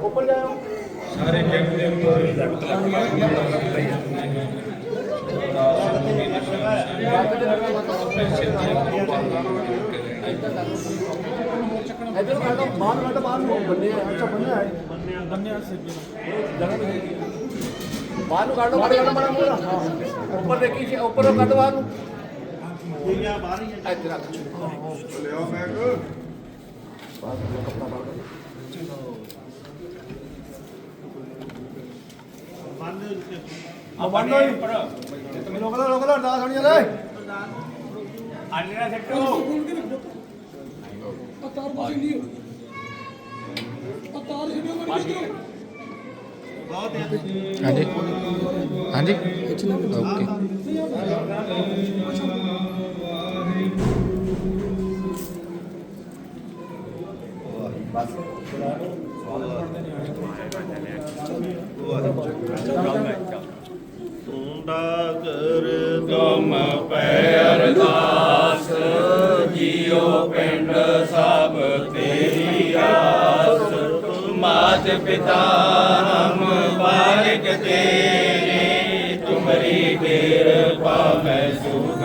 ਉੱਪਰ ਜਾਓ ਸਾਰੇ ਕੈਂਪ ਦੇ ਇੱਧਰ ਕੱਢੋ ਬਾਹਰ ਕੱਢ ਬਾਹਰ ਨੂੰ। ਬੰਨੇ ਆ ਅੱਛਾ ਬੰਨੇ ਆ ਬੰਨੇ ਆ ਜਗ੍ਹਾ ਨਹੀਂ ਹੈਗੀ। ਬਾਹਰ ਨੂੰ। ਕੱਢ ਬਾਹਰ ਉੱਪਰ ਦੇਖੀ ਉੱਪਰੋਂ ਕੱਢ ਬਾਹਰ ਨੂੰ। ਕੁੜੀਆਂ ਬਾਹਰ ਹੀ ਇੱਧਰ ਰੱਖ ਲਿਓ। ਮੈਗ ਆ ਬੰਦ ਹੋਈ ਲੋਕ ਦਾ ਲੋਕ ਦਾ ਅਰਦਾਸ ਹੋਣੀ ਆ ਨਹੀਂ ਹਾਂਜੀ। ਹਾਂਜੀ। ਓਕੇ। ਮਾਤ ਪਿਤਾ ਹਮ ਬਾਲਕ ਤੇਰੇ ਤੁਮਰੀ ਕਿਰਪਾ ਮੈਂ ਸੁਖ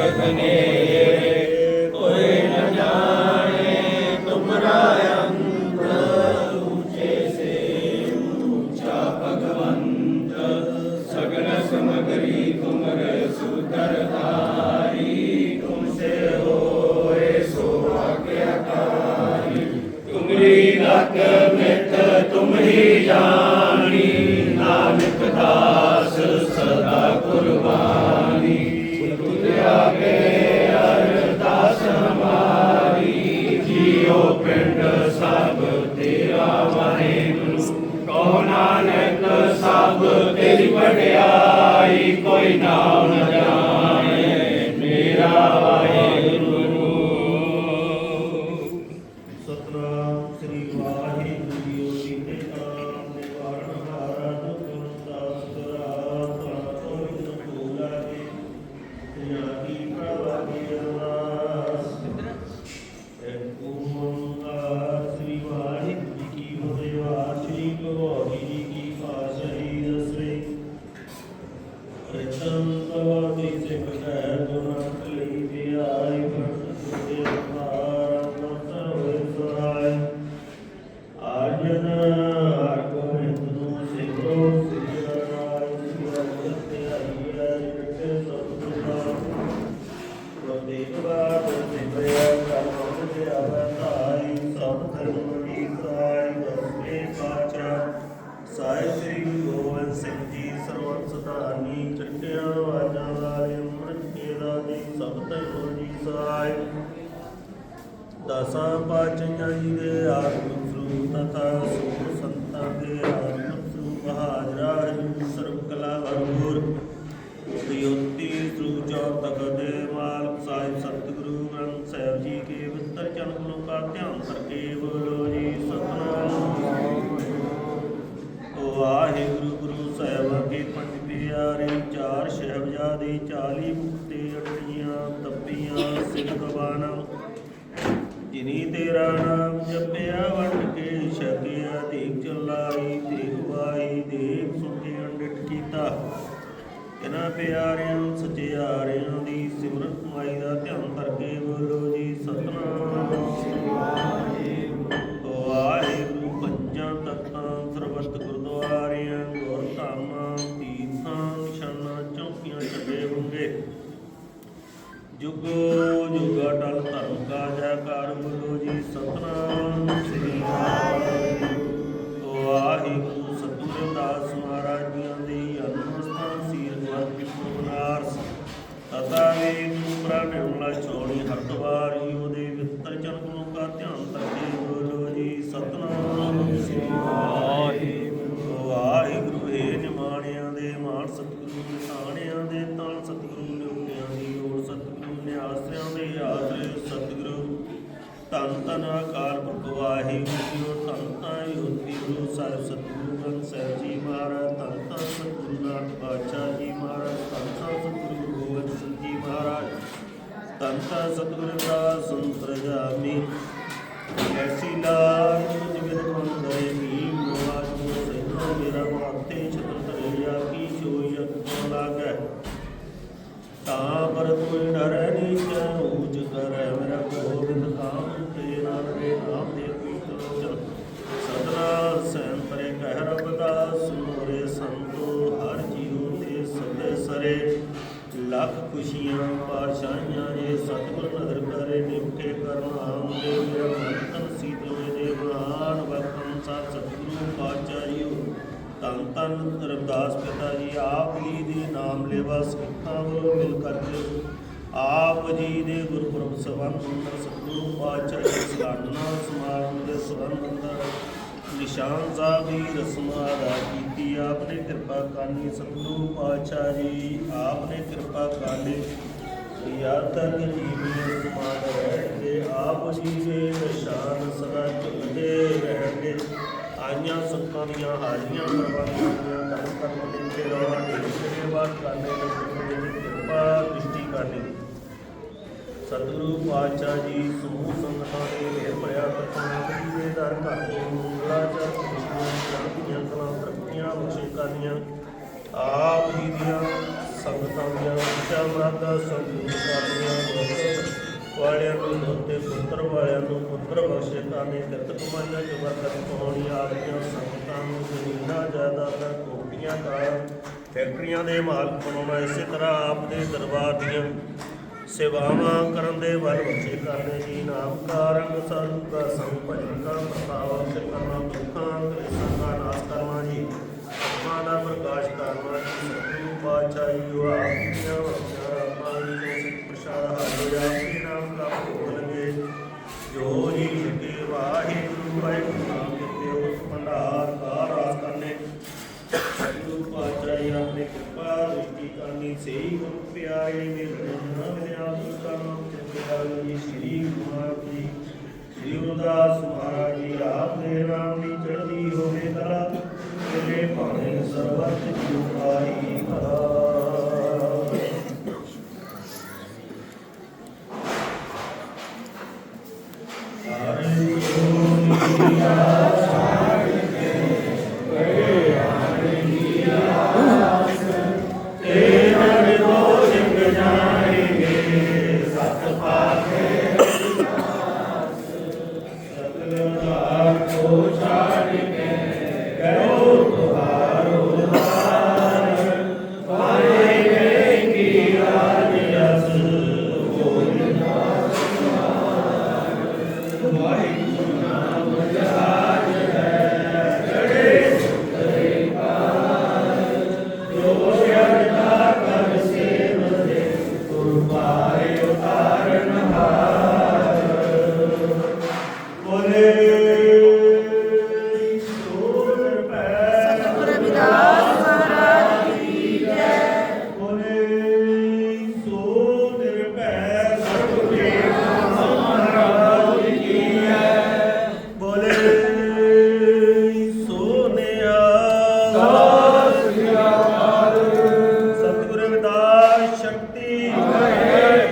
ਸਿੰਘ ਜੀ ਸਰਵਤ ਸਤਾਨੀ ਚੱਕਿਆ ਵਾਜਾਂ ਵਾਲੇ ਅੰਮ੍ਰਿਤ ਕੇ ਦਾਤੇ ਸਭ ਧਰਮ ਦੀ ਸਾਈ ਦਸਾਂ ਪਾਚੀਆਂ ਜੀ ਦੇ ਆਤਮ ਸਰੂਪ ਤਥਾ ਸੂਰ ਪਿਆਰਿਆਂ ਸਚਿਆਰਿਆਂ ਦੀ ਸਿਮਰਨ ਕਮਾਈ ਦਾ ਧਿਆਨ ਕਰਕੇ ਬੋਲੋ ਜੀ, ਸਤਨਾਮ। ਵਾਹਿਗੁਰੂ, ਪੰਜਾਂ ਤਖਤਾਂ, ਸਰਬੱਤ ਗੁਰਦੁਆਰਿਆਂ ਗੁਰਧਾਮਾਂ ਤੀਰਥਾਂ, ਨਿਸ਼ਾਨਾਂ, ਚੌਕੀਆਂ ਛੱਡੇ ਬੰਗੇ ਜੁਗੋ ਜੁਗਾ ਟਲ ਧਰਮ ਕਾ ਜੈਕਾਰ ਬੋਲੋ ਜੀ, ਸਤਨਾਮ। ਛੋੜੀ ਉਹਦੇ ਵਿਤਰ ਚਰਨ ਨੂੰ ਕਾ ਧਿਆਨ ਕਰਕੇ ਬੋਲੋ ਜੀ। ਸਤਨਾਮ ਸ੍ਰੀ ਵਾਹਿਗੁਰੂ। ਵਾਹਿਗੁਰੂ ਏ ਨਿਮਾਣਿਆਂ ਦੇ ਮਾਨ ਸਤਿਗੁਰੂ ਨਿਸ਼ਾਨਿਆਂ ਦੇ ਤਾਣ ਸਤਿਗੁਰੂ ਨਿਉਟਿਆਂ ਦੀ ਓੜ ਸਤਿਗੁਰੂ ਨੇ ਆਸਰਿਆਂ ਦੇ ਆਸਰੇ ਸਤਿਗੁਰੂ। ਧੰਨ ਧੰਨ ਅਕਾਲ ਪੁਰਖ ਵਾਹਿਗੁਰੂ ਜੀਓ ਧੰਨ ਯੋਤੀ ਗੁਰੂ ਸਾਹਿਬ ਸਤਿਗੁਰੂ ਗ੍ਰੰਥ ਸਾਹਿਬ ਜੀ ਮਹਾਰਾਜ, ਧੰਨ ਧੰਨ ਸਤਿਗੁਰੂ ਨਾਨਕ ਪਾਤਸ਼ਾਹ ਜੀ ਮਹਾਰਾਜ ਧੰਨ ਧੰਨ ਸਤਿਗੁਰੂ ਸਤਿਗੁਰ ਦਾ ਸੰਤਰ ਜਾਮੀ ਐਸੀ ਲਾਜ ਤੁਝ ਬਿਨ ਮਨ ਗਏ ਮੀ ਮੋਆ ਜੋ ਸਹਿਣਾ ਮੇਰਾ ਮਾਤੇ ਛਤਰ ਧਰਿਆ, ਕੀ ਸੋਈ ਅਤਿ ਲਾਗੈ? ਤਾਂ ਪਰ ਕੋਈ ਡਰੈ ਨੀ ਚੈ ਊਚ ਕਰੈ ਮੇਰਾ ਗੋਬਿੰਦ ਕਾਮ ਤੇ ਨਾਮ ਦੇ ਨਾਮ ਦੇ ਪੀਤ ਲੋਚਨ ਸਤਨਾ ਸੈਨ ਪਰੇ ਕਹਿ ਰਬ ਦਾਸ ਮੋਰੇ ਸੰਤੋ ਹਰ ਜੀਉ ਤੇ ਸਦੇ ਸਰੇ। ਲੱਖ ਖੁਸ਼ੀਆਂ ਪਾਸ਼ਾਈਆਂ ਜੇ ਸਤਿਗੁਰ ਨਦਰ ਕਰੇ ਨਿਮਕੇ ਕਰਮ ਆਮ ਮੇਰਾ ਮਨ ਤਨ ਸੀਤਲ ਦੇ ਬੁਲਾਨ ਵਖਮ ਸਾ ਸਤਿਗੁਰੂ ਪਾਚਾਰਿਓ ਧੰਨ ਧੰਨ ਰਵਿਦਾਸ ਪਿਤਾ ਜੀ, ਆਪ ਜੀ ਦੇ ਨਾਮ ਲੇਵਾ ਸਿੱਖਾਂ ਵੱਲੋਂ ਮਿਲ ਕਰਕੇ, ਆਪ ਜੀ ਦੇ ਗੁਰਪੁਰਬ ਸਬੰਧ ਅੰਦਰ ਸਤਿਗੁਰੂ ਪਾਤਸ਼ਾਹ ਸਲਾਨਾ ਸਮਾਗਮ ਦੇ ਸਬੰਧ ਅੰਦਰ ਨਿਸ਼ਾਨ ਸਾਹਿਬ ਦੀ ਰਸਮਾਂ ਅਦਾ ਕੀਤੀ ਆਪਨੇ ਕਿਰਪਾ ਕਰਨੀ ਸਤਿਗੁਰੂ ਪਾਤਸ਼ਾਹ ਜੀ ਆਪਨੇ ਕਿਰਪਾ ਕਰਨੀ ਯਾਦ ਤੱਕ ਜੀਵਨ ਸਮਾਨ ਰਹਿਣਗੇ ਆਪ ਜੀ ਦੇ ਨਿਸ਼ਾਨ ਸਦਾ ਝੁਲਦੇ ਰਹਿਣਗੇ ਆਈਆਂ ਸੁੱਖਾਂ ਦੀਆਂ ਹਾਜ਼ਰੀਆਂ ਕਰਵਾਉਣੀਆਂ ਕਰਮ ਕਰਮ ਦੇ ਤੇ ਰਵਾਂਗੇ ਸੇਵਾ ਕਰਨੇ ਦੇ ਵਿੱਚ ਕਿਰਪਾ ਦ੍ਰਿਸ਼ਟੀ ਕਰਨੀ ਸਤਿਗੁਰੂ ਪਾਤਸ਼ਾਹ ਜੀ ਸਮੂਹ ਸੰਗਤਾਂ ਦੇ ਮੇਰ ਭਰਿਆ ਕਰਤਾਂ ਦੇ ਦਰ ਘਰ ਤੋਂ ਮੰਗਲਾਚਰ ਖੁਸ਼ੀਆਂ ਚੜ੍ਹਦੀਆਂ ਕਲਾਂ ਤਰੱਕੀਆਂ ਬਖਸ਼ੇ ਕਰਨੀਆਂ ਆਪ ਜੀ ਦੀਆਂ ਸੰਗਤਾਂ ਦੀਆਂ ਇੱਛਾ ਮੁਰਾਦਾਂ ਸੰਪੂਰਨ ਕਰਨੀਆਂ ਵਾਲਿਆਂ ਨੂੰ ਦੋਤੇ ਪੁੱਤਰ ਵਾਲਿਆਂ ਨੂੰ ਪੁੱਤਰ ਬਖਸ਼ੇ ਨੇ ਕਿਰਤ ਕਮਾਈਆਂ ਚ ਬਰਕਤ ਪਾਉਣੀ ਆਪ ਸੰਗਤਾਂ ਨੂੰ ਜ਼ਮੀਨਾਂ, ਜਾਇਦਾਦਾਂ ਕੋਟੀਆਂ ਕਾਰਾਂ, ਫੈਕਟਰੀਆਂ ਦੇ ਮਾਲਕ ਬਣਾਉਣਾ, ਇਸੇ ਤਰ੍ਹਾਂ ਆਪ ਦੇ ਦਰਬਾਰ ਦੀਆਂ ਸੇਵਾਵਾਂ ਕਰਨ ਦੇ ਵੱਲ ਬੱਚੇ ਕਰਨੇ ਜੀ। ਨਾਮ ਦਾ ਰੰਗ ਸਾਧੂ ਦਾ ਸੰਗ ਭਜਨ ਦਾ ਪ੍ਰਤਾਪ ਸੇ ਕਰਨਾ ਦੁੱਖਾਂ, ਕਲੇਸ਼ਾਂ ਦਾ ਨਾਸ਼ ਕਰਨਾ ਜੀ। ਅੱਖਾਂ ਦਾ ਪ੍ਰਕਾਸ਼ ਕਰਨਾ ਜੀ। ਸਤਿਗੁਰੂ ਪਾਤਸ਼ਾਹ ਜੀ ਆਪ ਦੀਆਂ ਗੁਰਦਾਸ ਮਹਾਰਾਜ ਜੀ ਆਪ ਦੇ ਨਾਮ ਦੀ ਚੜ੍ਹਦੀ ਹੋਵੇ ਕਲਾ ਤੇਰੇ ਭਾਣੇ ਸਰਬਤ ਜੁਗਾਈ ਸ਼ਕਤੀ।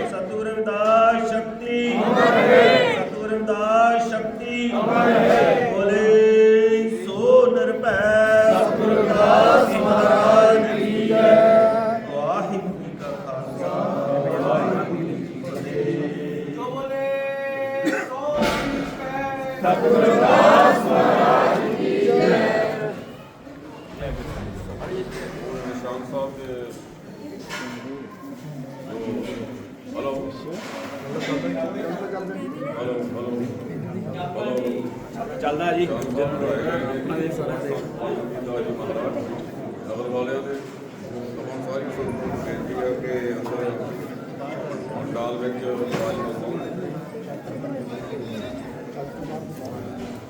ਸਤਿਗੁਰ ਰਵਿਦਾਸ ਸ਼ਕਤੀ। ਸਤਿਗੁਰ ਰਵਿਦਾਸ ਸ਼ਕਤੀ। ਬੋਲੇ ਸੋ ਨਿਰਭੈ। ਸਤਿਗੁਰ ਰਵਿਦਾਸ ਮਹਾਰਾਜ ਕੀ ਜੈ। ਵਾਹਿਗੁਰੂ ਜੀ ਕਾ ਖਾਲਸਾ। ਵਾਹਿਗੁਰੂ ਜੀ ਕੀ ਫਤਿਹ। ਜੋ ਬੋਲੇ ਸੋ ਨਿਰਭੈ ਨਿਸ਼ਾਨ ਸਾਹਿਬ ਦੇ ਹਲੋ ਹਲੋ ਹਲੋ ਹਲੋ ਚੱਲਦਾ ਜੀ। ਆਪਣਾ ਦੇ ਸਾਰਾ ਦੇ ਵਾਲਿਆਂ ਦੇ ਤਮਾਮ ਸਾਰੀ ਸੰਗਤ ਬੇਨਤੀ ਹੈ ਕਿ ਅੰਦਰ ਪੰਡਾਲ ਵਿੱਚ ਵਿਰਾਜਮਾਨ ਹੋਣ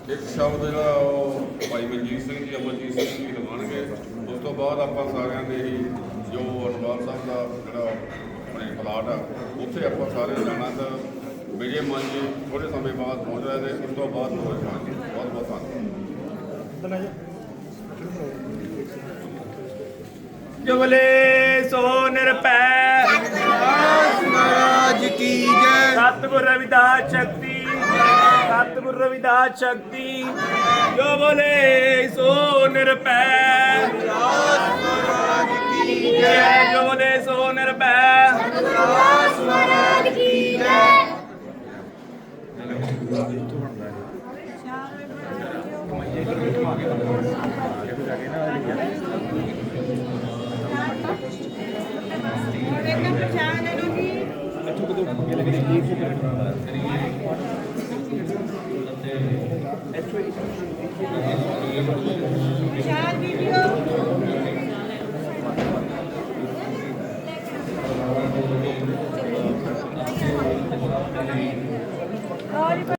ਇੱਕ ਸ਼ਬਦ ਜਿਹੜਾ ਉਹ ਭਾਈ ਮਨਜੀਤ ਸਿੰਘ ਜੀ ਅਮਰਜੀਤ ਸਿੰਘ ਜੀ ਲਗਾਉਣਗੇ ਉਸ ਤੋਂ ਬਾਅਦ ਆਪਾਂ ਸਾਰਿਆਂ ਦੇ ਹੀ ਜੋ ਅਨਵਾਰ ਸਾਹਿਬ ਦਾ ਜਿਹੜਾ ਆਪਣੇ ਪਲਾਟ ਆ, ਉੱਥੇ ਆਪਾਂ ਸਾਰਿਆਂ ਜਾਣਾ ਤਾਂ ਵਿਜੇ ਮਾਨ ਜੀ ਥੋੜੇ ਸਮੇਂ ਬਾਅਦ ਪਹੁੰਚ ਰਹੇ ਨੇ ਉਸ ਤੋਂ ਬਾਅਦ ਹੋਰ ਜੀ ਬਹੁਤ ਬਹੁਤ ਧੰਨਵਾਦ ਜੋ ਬਲੇ ਸੋ ਨਿਰਭੈ ਮਹਾਰਾਜ ਕੀ ਜੈ ਸਤਿਗੁਰ ਰਵਿਦਾਸ ਸ਼ਕਤੀ ਸਤਿਗੁਰ ਰਵਿਦਾਸ ਸ਼ਕਤੀ ਜੋ ਬੋਲੇ ਸੋ ಗೆಲುವಿನ